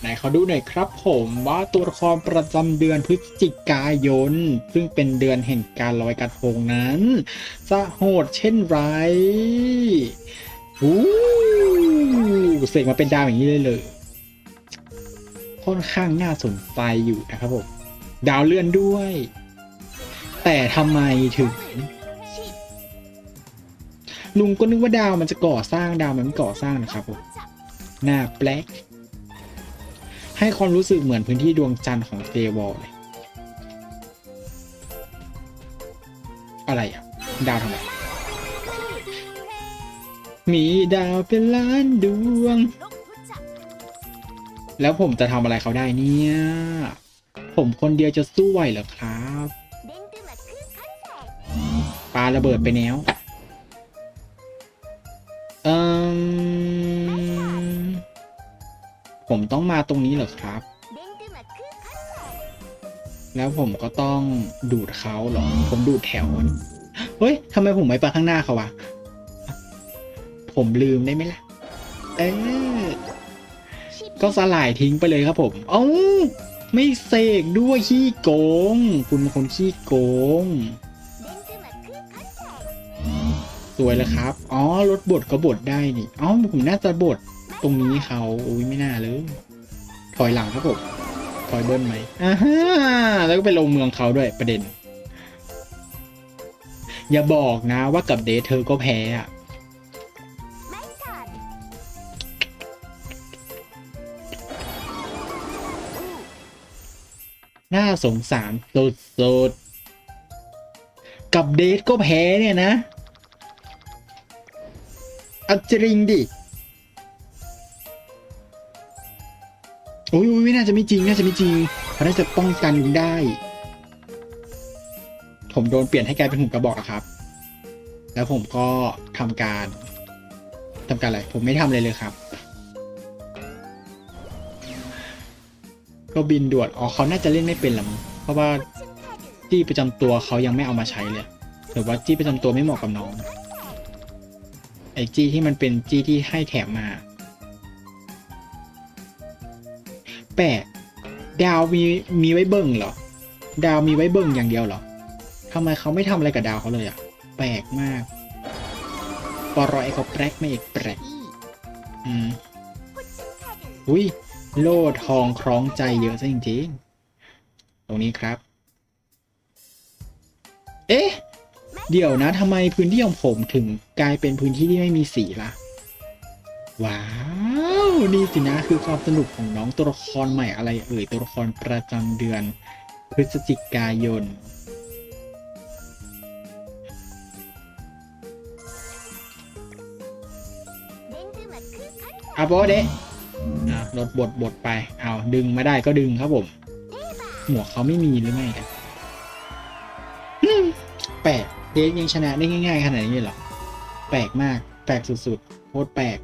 ไหนเขาดูหน่อยครับผมว่าตัวละครประจำเดือนพฤศจิกายน ซึ่งเป็นเดือนแห่งการลอยกระทงนั้น จะโหดเช่นไรอู้เสกมาเป็นดาวอย่างนี้เลยเลยค่อนข้างน่าสนใจอยู่นะครับผมดาวเลื่อนด้วย แต่ทำไมถึง ลุงก็นึกว่าดาวมันจะก่อสร้างดาวมันไม่ก่อสร้างนะครับผมหน้าแปลก ให้ความรู้สึกเหมือนพื้นที่ดวงจันทร์ของเจวอลเลยอะไรอะ ดาวทำไมมีดาวเป็นล้านดวง แล้วผมจะทำอะไรเขาได้เนี่ย ผมคนเดียวจะสู้ไหวเหรอครับ ปาระเบิดไปแล้ว ผมต้องมาตรงนี้เหรอครับ แล้วผมก็ต้องดูดเขาเหรอ ผมดูดแถว เฮ้ยทำไมผมไม่ไปข้างหน้าเขาวะ ผมลืมได้ไหมล่ะ เออก็สลายทิ้งไปเลยครับผมเอ้าไม่เสกด้วยขี้โกง คุณเป็นคนขี้โกง สวยแล้วครับ อ๋อ รถบดก็บดได้นี่อ๋อผมน่าจะบด ตรงนี้เขาอุ้ยไม่น่าเลย ถอยหลังครับผมถอยเบิ้ลไหมอ่าฮะแล้วก็ไปลงเมืองเขาด้วยประเด็น อย่าบอกนะว่ากับเดทเธอก็แพ้อะน่าสงสารสุดๆกับเดทก็แพ้เนี่ยนะเอาจริงดิ อ้ยอุ๊ยน่าจะไม่จริงน่าจะไม่จริงเขาน่าจะป้องกันได้ ผมโดนเปลี่ยนให้กลายเป็นหุ่นกระบอกอะครับ แล้วผมก็ทำการทำการอะไร ผมไม่ทำอะไรเลยครับ ก็บินด่วนอ๋อเขาน่าจะเล่นไม่เป็นหรอเพราะว่าจี้ประจำตัวเขายังไม่เอามาใช้เลยหรือว่าจี้ประจำตัวไม่เหมาะกับน้องไอ้จี้ที่มันเป็นจี้ที่ให้แถมมา แปลกดาวมีมีไว้เบิ่งเหรอ ดาวมีไว้เบิ่งอย่างเดียวเหรอทำไมเขาไม่ทำอะไรกับดาวเขาเลยอะแปลกมากปรอยเขาแปลกไม่เอกแปลกอืมอุ้ยโล่ทองคล้องใจเยอะซะจริงๆ ตรงนี้ครับ เอ๊ะ เดี๋ยวนะทำไมพื้นที่ของผมถึงกลายเป็นพื้นที่ที่ไม่มีสีล่ะ ว้าว นี่สินะคือความสนุกของน้องตัวละครใหม่อะไรเอ่ยตัวละครประจำเดือน พฤศจิกายน อาโบเดะอะลดบทบทไปเอาดึงมาได้ก็ดึงครับผม หมวกเขาไม่มีหรือไงกันแปลกเดทยังชนะได้ง่าย ๆ ขนาดนี้เหรอ แปลกมาก แปลกสุดๆโคตรแปลก